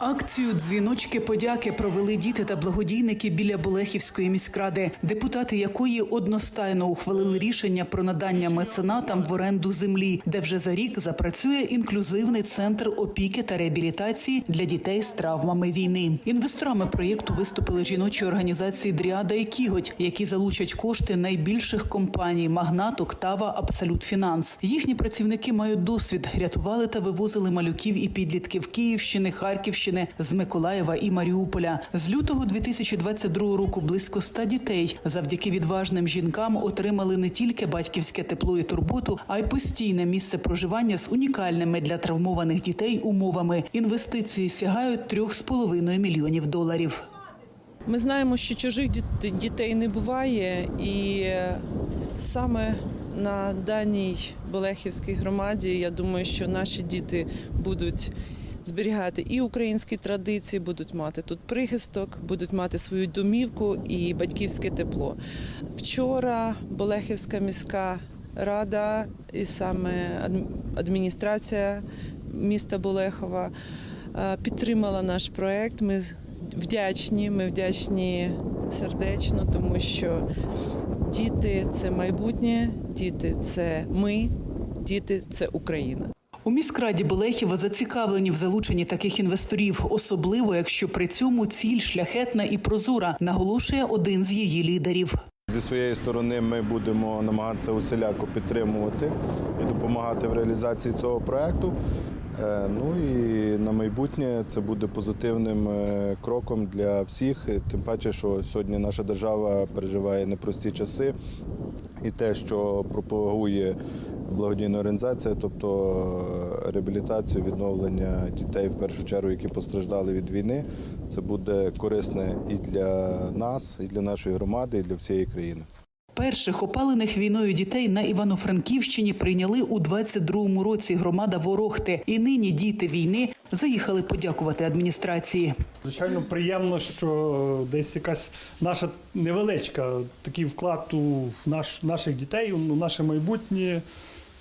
Акцію дзвіночки подяки провели діти та благодійники біля Болехівської міськради, депутати якої одностайно ухвалили рішення про надання меценатам в оренду землі, де вже за рік запрацює інклюзивний центр опіки та реабілітації для дітей з травмами війни. Інвесторами проєкту виступили жіночі організації Дріада і Кіготь, які залучать кошти найбільших компаній Магнат, Октава, Абсолют Фінанс. Їхні працівники мають досвід, рятували та вивозили малюків і підлітків Київщини, Харківщини, з Миколаєва і Маріуполя. З лютого 2022 року близько 100 дітей завдяки відважним жінкам отримали не тільки батьківське тепло і турботу, а й постійне місце проживання з унікальними для травмованих дітей умовами. Інвестиції сягають 3,5 мільйонів доларів. Ми знаємо, що чужих дітей не буває, і е, саме на даній Болехівській громаді я думаю, що наші діти будуть зберігати і українські традиції, будуть мати тут прихисток, будуть мати свою домівку і батьківське тепло. Вчора Болехівська міська рада і саме адміністрація міста Болехова е, підтримала наш проект. Ми вдячні, ми вдячні сердечно, тому що діти це майбутнє, діти це ми, діти це Україна. У міськраді Белехіва зацікавлені в залученні таких інвесторів, особливо якщо при цьому ціль шляхетна і прозора, наголошує один з її лідерів. Зі своєї сторони ми будемо намагатися усіляко підтримувати і допомагати в реалізації цього проекту. Е, Ну і на майбутнє це буде позитивним е, кроком для всіх. Тим паче, що сьогодні наша держава переживає непрості часи, і те, що пропагує благодійна організація, тобто е, реабілітацію, відновлення дітей в першу чергу, які постраждали від війни, це буде корисне і для нас, і для нашої громади, і для всієї країни. Перших опалених війною дітей на Івано-Франківщині прийняли у 22-му році громада Ворохти. І нині діти війни заїхали подякувати адміністрації. Звичайно, приємно, що десь якась наша невеличка такий вклад у наш, наших дітей, у наше майбутнє.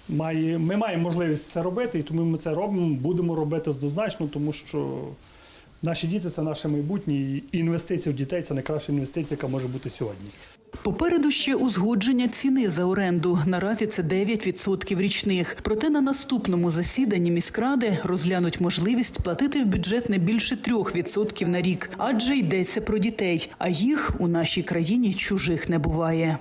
Має, ми маємо можливість це робити, і тому ми це робимо, будемо робити однозначно, тому що наші діти це наше майбутнє, і інвестиція в дітей це найкраща інвестиція, яка може бути сьогодні. Попереду ще узгодження ціни за оренду. Наразі це 9% річних. Проте на наступному засіданні міськради розглянуть можливість платити в бюджет не більше 3% на рік, адже йдеться про дітей. А їх у нашій країні чужих не буває.